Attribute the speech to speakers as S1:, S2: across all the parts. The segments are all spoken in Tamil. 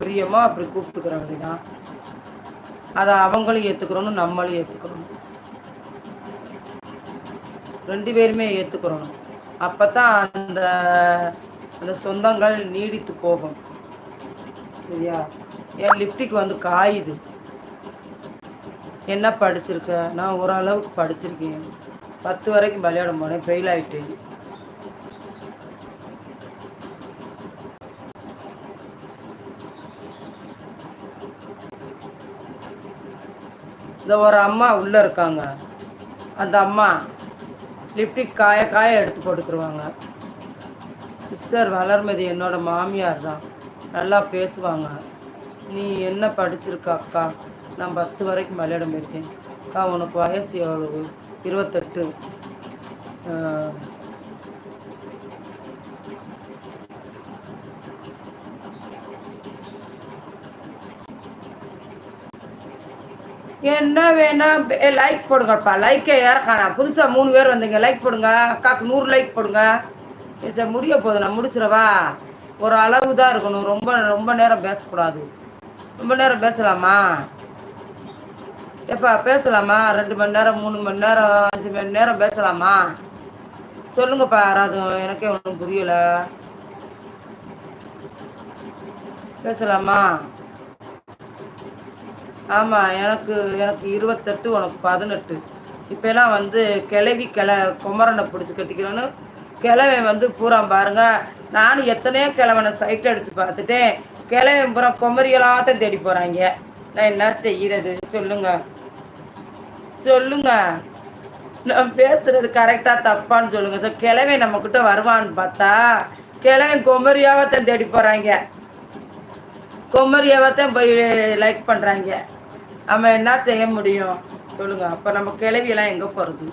S1: பிரியமோ அப்படி கூப்பிட்டுக்கிறவங்க வேண்டியதான் அதை அவங்களும் ஏற்றுக்கிறோன்னு நம்மளும் ஏற்றுக்கிறோம் ரெண்டு பேருமே ஏற்றுக்கிறோம் அப்போ தான் அந்த அந்த சொந்தங்கள் நீடித்து போகும். சரியா? என் லிப்டிக் வந்து காயுது. என்ன படிச்சிருக்க? நான் ஓரளவுக்கு படிச்சிருக்கேன். பத்து வரைக்கும் விளையாட போனேன் ஃபெயில் ஆகிட்டேன் இந்த ஒரு அம்மா உள்ளே இருக்காங்க. அந்த அம்மா லிப்டிக் காய காய எடுத்து போட்டுக்குருவாங்க. சிஸ்டர் வளர்மதி என்னோட மாமியார் தான். நல்லா பேசுவாங்க. நீ என்ன படிச்சிருக்க அக்கா? நான் பத்து வரைக்கும் மலையாளம் போயிருக்கேன் அக்கா உனக்கு வயசு எவ்வளவு? இருபத்தெட்டு. என்ன வேணா லைக் போடுங்கப்பா. லைக்கே ஏறக்கானா புதுசாக மூணு பேர் வந்தீங்க. லைக் போடுங்க. அக்காவுக்கு நூறு லைக் போடுங்க. சார் முடிய போதும் நான் முடிச்சிடவா? ஒரு அளவு தான் இருக்கணும். ரொம்ப ரொம்ப நேரம் பேசக்கூடாது. ரொம்ப நேரம் பேசலாமா? எப்பா பேசலாமா? ரெண்டு மணி நேரம் மூணு மணி நேரம் அஞ்சு மணி நேரம் பேசலாமா? சொல்லுங்கப்பா யாராவது. எனக்கே ஒன்றும் புரியலை. பேசலாமா? ஆமாம் எனக்கு எனக்கு இருபத்தெட்டு உனக்கு பதினெட்டு. இப்போலாம் வந்து கிளவி கிள குமரனை பிடிச்சி கட்டிக்கிறோன்னு கிழவன் வந்து பூரா பாருங்க நானும் எத்தனையோ கிழவனை சைட் அடித்து பார்த்துட்டேன். கிழவன் பூரா குமரியெல்லாத்தையும் தேடி போகிறாங்க நான் என்ன செய்கிறது சொல்லுங்க. சொல்லுங்க. நான் பேசுறது கரெக்டாக தப்பான்னு சொல்லுங்க. சார் கிழவன் நம்மக்கிட்ட வருவான்னு பார்த்தா கிழவன் குமரியாவத்தான் தேடி போகிறாங்க குமரியாவத்தான் போய் லைக் பண்ணுறாங்க நம்ம என்ன செய்ய முடியும்? சொல்லுங்க. அப்போ நம்ம கிளவியெல்லாம் எங்கே போகிறது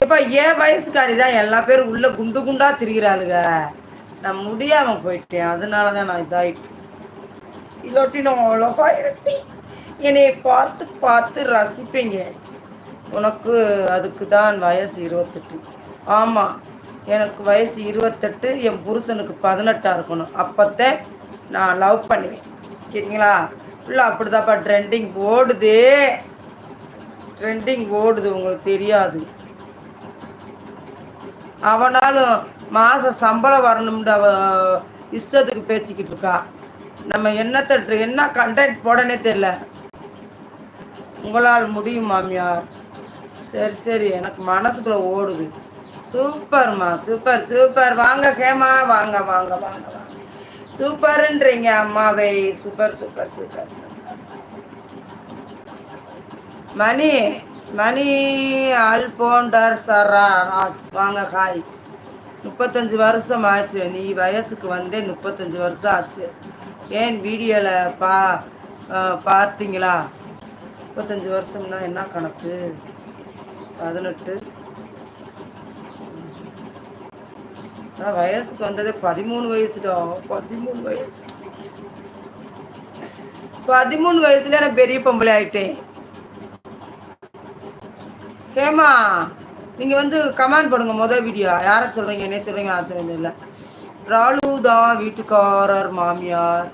S1: எப்ப ஏன் வயசுக்காரி தான் எல்லா பேரும் உள்ள குண்டு குண்டா திரிகிறாளுங்க நான் முடியாம போயிட்டேன். அதனால தான் நான் இதாயிட்டு. இல்லாட்டி நான் அவ்வளோவா இருட்டி என்னை பார்த்து பார்த்து ரசிப்பீங்க. உனக்கு அதுக்கு தான் வயசு இருபத்தெட்டு. ஆமாம் எனக்கு வயசு இருபத்தெட்டு என் புருஷனுக்கு பதினெட்டாக இருக்கணும். அப்போத்தே நான் லவ் பண்ணுவேன். சரிங்களா? ஃபுல்லாக அப்படி தான்ப்பா ட்ரெண்டிங் ஓடுது. ட்ரெண்டிங் ஓடுது உங்களுக்கு தெரியாது. அவனாலும் மாத சம்பளம் வரணும்னு அவ இஷ்டத்துக்கு பேச்சுக்கிட்டு இருக்கா. நம்ம என்னத்தை என்ன கண்டென்ட் போடனே தெரில உங்களால் முடியும் மாமியார்? சரி சரி எனக்கு மனசுக்குள்ளே ஓடுது. சூப்பர்மா சூப்பர் சூப்பர். வாங்க கேமா வாங்க வாங்க வாங்க வாங்க. சூப்பருன்றீங்க அம்மாவை. Super super super. மணி மணி அல்போண்டர் சரா வாங்க ஹாய் முப்பத்தஞ்சு வருஷம் ஆச்சு. நீ வயசுக்கு வந்தே முப்பத்தஞ்சு வருஷம் ஆச்சு. ஏன் வீடியோவில் பா பார்த்தீங்களா? முப்பத்தஞ்சு வருஷம்னா என்ன கணக்கு? பதினெட்டு. நான் வயசுக்கு வந்ததே பதிமூணு வயசுடா பதிமூணு வயசு. பதிமூணு வயசுல நான் பெரிய பொம்பளை ஆயிட்டேன். ஹேமா நீங்கள் வந்து கமெண்ட் பண்ணுங்க மொதல் வீடியோ. யாரை சொல்கிறீங்க என்ன சொல்கிறீங்க யார சொல்றீங்க இல்லை ராலு தான் வீட்டுக்காரர் மாமியார்.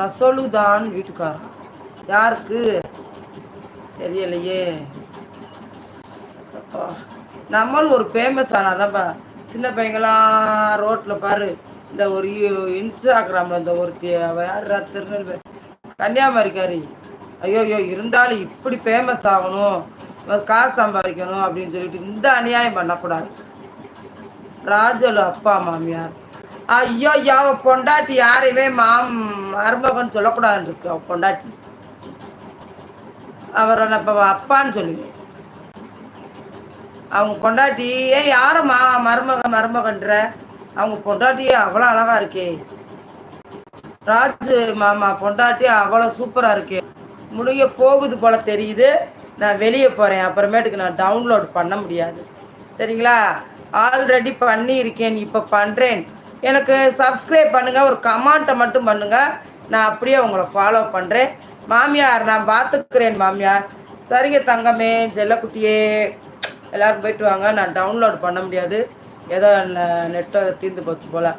S1: ரசோலு தான் வீட்டுக்காரர். யாருக்கு? தெரியலையே. நம்மளும் ஒரு ஃபேமஸ் ஆனாதான்ப்பா சின்ன பையங்களாம் ரோட்டில் பாரு. இந்த ஒரு இன்ஸ்டாகிராமில் இந்த ஒருத்தி யார் திருநெல்வேலி கன்னியாகுமரிக்காரி. ஐயோ ஐயோ இருந்தாலும் இப்படி ஃபேமஸ் ஆகணும். காசு சம்பாதிக்கணும் அப்படின்னு சொல்லிட்டு இந்த அநியாயம் பண்ணக்கூடாது. ராஜலு அப்பா மாமியார். ஐயோ அவ பொண்டாட்டி யாரையுமே மாம் மருமகன் சொல்லக்கூடாதுன்னு இருக்கு. பொண்டாட்டி. அவரை நான் இப்போ அப்பான்னு சொல்லுவேன். அவங்க பொண்டாட்டி ஏன் யாரை மா மருமகன்ற? அவங்க பொண்டாட்டியே அவ்வளோ அழகா இருக்கே. ராஜு மாமா பொண்டாட்டி அவ்வளோ சூப்பராக இருக்கு. முடிய போகுது போல தெரியுது. நான் வெளியே போகிறேன் அப்புறமேட்டுக்கு நான் டவுன்லோட் பண்ண முடியாது. சரிங்களா? ஆல்ரெடி பண்ணியிருக்கேன். இப்போ பண்ணுறேன் எனக்கு சப்ஸ்கிரைப் பண்ணுங்கள் ஒரு கமெண்ட்டை மட்டும் பண்ணுங்கள் நான் அப்படியே உங்களை ஃபாலோ பண்ணுறேன் மாமியார் நான் பார்த்துக்கிறேன் மாமியார். சரிங்க தங்கமே ஜெல்லக்குட்டியே எல்லோரும் போயிட்டு வாங்க. நான் டவுன்லோட் பண்ண முடியாது. ஏதோ நெட்டை தீர்ந்து போச்சு போல்.